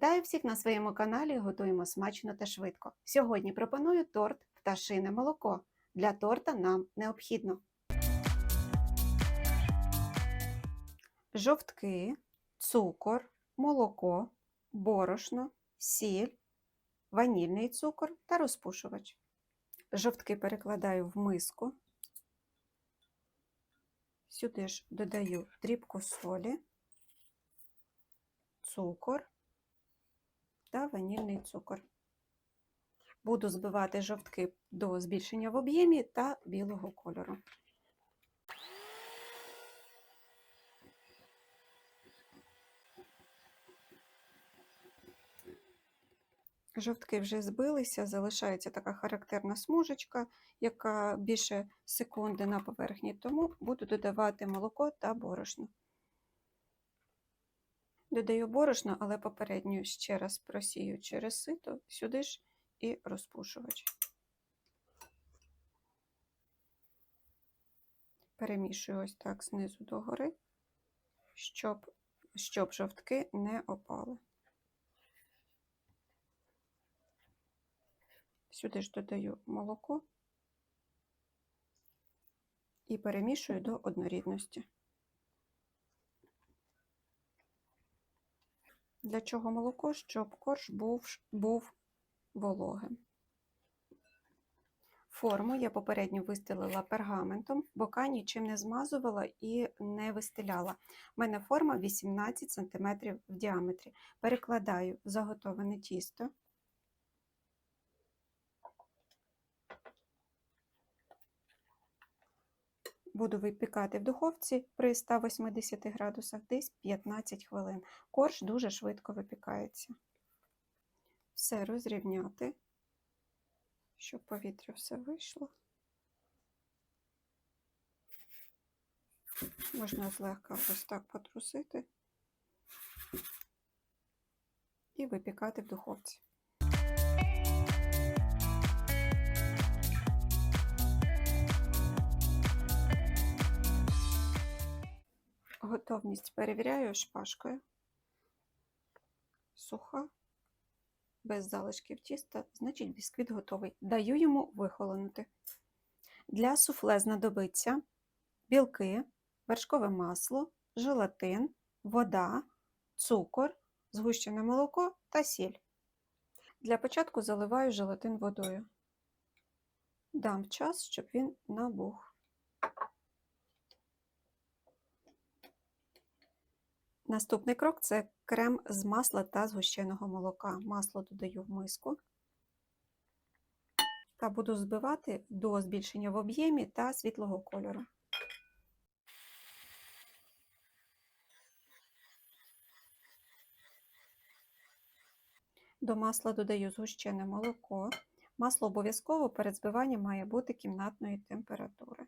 Вітаю всіх на своєму каналі. Готуємо смачно та швидко. Сьогодні пропоную торт пташине молоко. Для торта нам необхідно жовтки, цукор, молоко, борошно, сіль, ванільний цукор та розпушувач. Жовтки перекладаю в миску. Сюди ж додаю дрібку солі, цукор та ванільний цукор. Буду збивати жовтки до збільшення в об'ємі та білого кольору. Жовтки вже збилися, залишається така характерна смужечка, яка більше секунди на поверхні, тому буду додавати молоко та борошно. Додаю борошно, але попередньо ще раз просію через сито, сюди ж і розпушувач. Перемішую ось так знизу догори, щоб, щоб жовтки не опали. Сюди ж додаю молоко і перемішую до однорідності. Для чого молоко? Щоб корж був, був вологим. Форму я попередньо вистелила пергаментом, бока нічим не змазувала і не вистеляла. У мене форма 18 см в діаметрі. Перекладаю заготоване тісто. Буду випікати в духовці при 180 градусах десь 15 хвилин. Корж дуже швидко випікається. Все розрівняти, щоб повітря все вийшло. Можна злегка ось так потрусити і випікати в духовці. Готовність перевіряю шпажкою. Суха, без залишків тіста, значить бісквіт готовий. Даю йому вихолонути. Для суфле знадобиться білки, вершкове масло, желатин, вода, цукор, згущене молоко та сіль. Для початку заливаю желатин водою. Дам час, щоб він набух. Наступний крок це крем з масла та згущеного молока. Масло додаю в миску та буду збивати до збільшення в об'ємі та світлого кольору. До масла додаю згущене молоко. Масло обов'язково перед збиванням має бути кімнатної температури,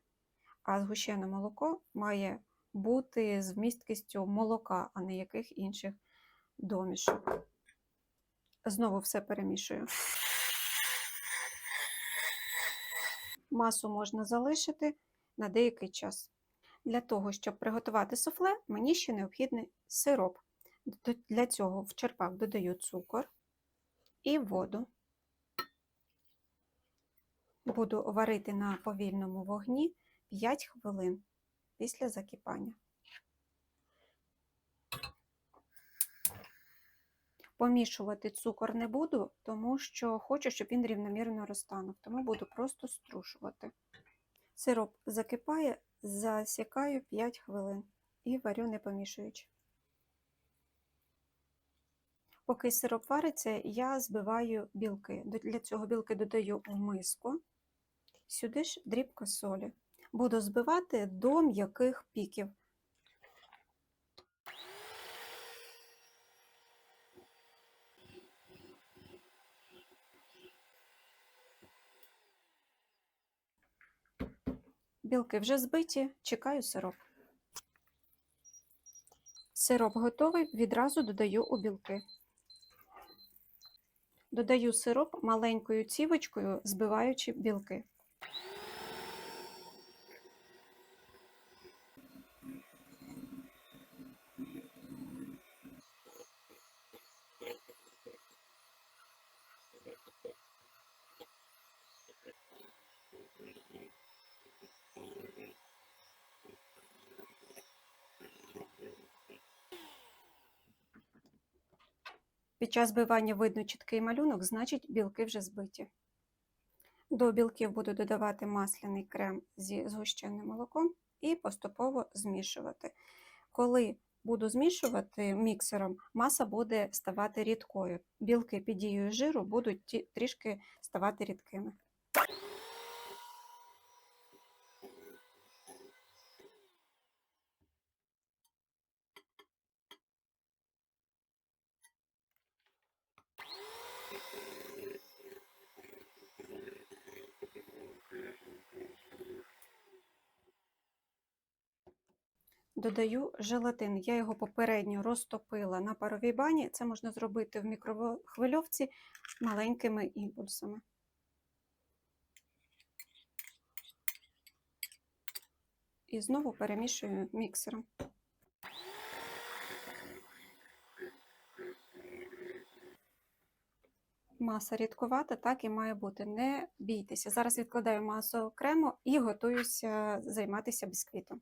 а згущене молоко має бути з вмісткістю молока, а не яких інших домішок. Знову все перемішую. Масу можна залишити на деякий час. Для того, щоб приготувати суфле, мені ще необхідний сироп. Для цього в черпак додаю цукор і воду. Буду варити на повільному вогні 5 хвилин після закипання. Помішувати цукор не буду, тому що хочу, щоб він рівномірно розтанув, тому буду просто струшувати. Сироп закипає, засікаю 5 хвилин і варю не помішуючи. Поки сироп вариться, я збиваю білки. Для цього білки додаю у миску, сюди ж дрібка солі буду збивати до м'яких піків. Білки вже збиті, чекаю сироп. Сироп готовий, відразу додаю у білки. Додаю сироп маленькою цівочкою, збиваючи білки. Під час збивання видно чіткий малюнок, значить білки вже збиті. До білків буду додавати масляний крем зі згущеним молоком і поступово змішувати. Коли буду змішувати міксером, маса буде ставати рідкою. Білки під дією жиру будуть трішки ставати рідкими. Додаю желатин. Я його попередньо розтопила на паровій бані. Це можна зробити в мікрохвильовці маленькими імпульсами. І знову перемішую міксером. Маса рідкувата, так і має бути. Не бійтеся. Зараз відкладаю масу окремо і готуюся займатися бісквітом.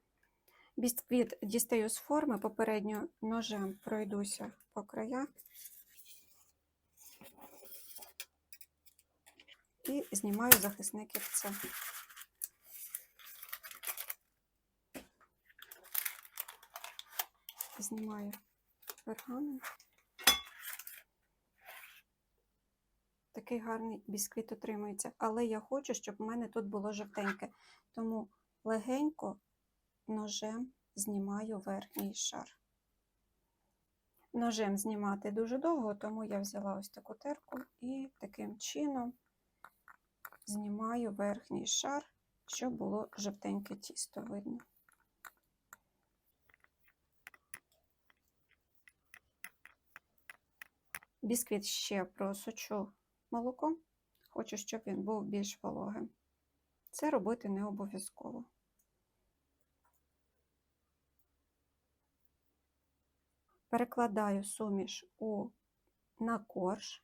Бісквіт дістаю з форми, попередньо ножем пройдуся по краях і знімаю захисне кільце. Знімаю пергамент. Такий гарний бісквіт отримується, але я хочу, щоб у мене тут було жовтеньке, тому легенько ножем знімаю верхній шар. Ножем знімати дуже довго, тому я взяла ось таку терку і таким чином знімаю верхній шар, щоб було жовтеньке тісто видно. Бісквіт ще просочу молоком, хочу, щоб він був більш вологим. Це робити не обов'язково. Перекладаю суміш у, на корж.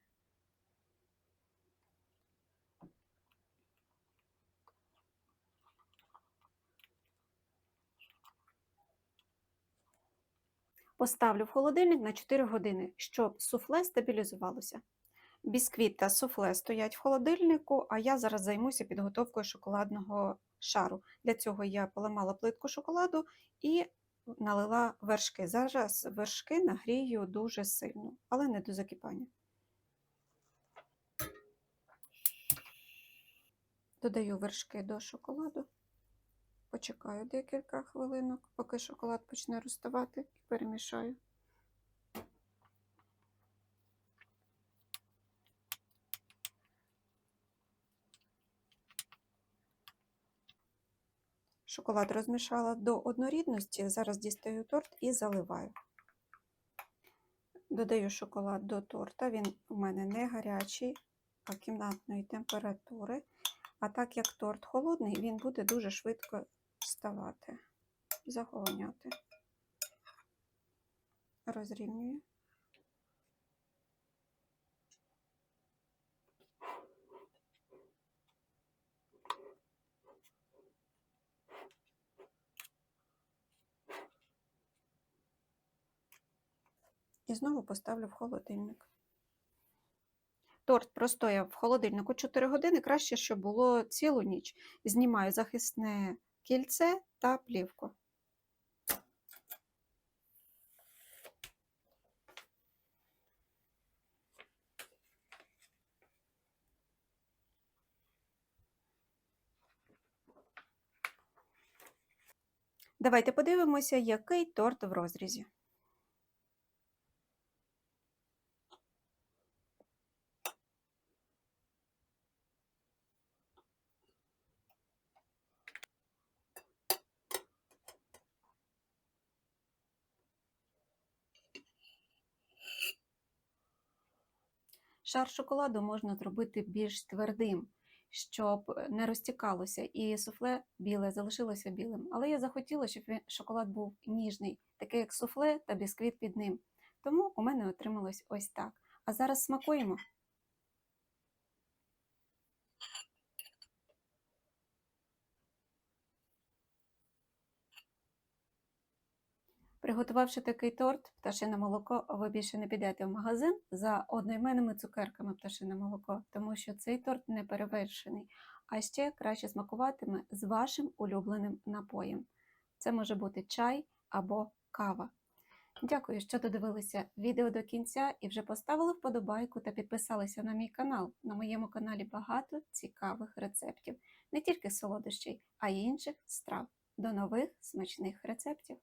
Поставлю в холодильник на 4 години, щоб суфле стабілізувалося. Бісквіт та суфле стоять в холодильнику, а я зараз займуся підготовкою шоколадного шару. Для цього я поламала плитку шоколаду і налила вершки. Зараз вершки нагрію дуже сильно, але не до закипання. Додаю вершки до шоколаду, почекаю декілька хвилинок, поки шоколад почне розставати, і перемішаю. Шоколад розмішала до однорідності, зараз дістаю торт і заливаю. Додаю шоколад до торта, він у мене не гарячий, а кімнатної температури. А так як торт холодний, він буде дуже швидко вставати, заголоняти. Розрівнюю. І знову поставлю в холодильник. Торт простояв в холодильнику 4 години, краще, щоб було цілу ніч. Знімаю захисне кільце та плівку. Давайте подивимося, який торт в розрізі. Шар шоколаду можна зробити більш твердим, щоб не розтікалося, і суфле біле залишилося білим. Але я захотіла, щоб шоколад був ніжний, такий як суфле та бісквіт під ним. Тому у мене отрималось ось так. А зараз смакуємо. Приготувавши такий торт пташине молоко, ви більше не підете в магазин за одноіменними цукерками пташине молоко, тому що цей торт не перевершений, а ще краще смакуватиме з вашим улюбленим напоєм. Це може бути чай або кава. Дякую, що додивилися відео до кінця і вже поставили вподобайку та підписалися на мій канал. На моєму каналі багато цікавих рецептів, не тільки солодощей, а й інших страв. До нових смачних рецептів!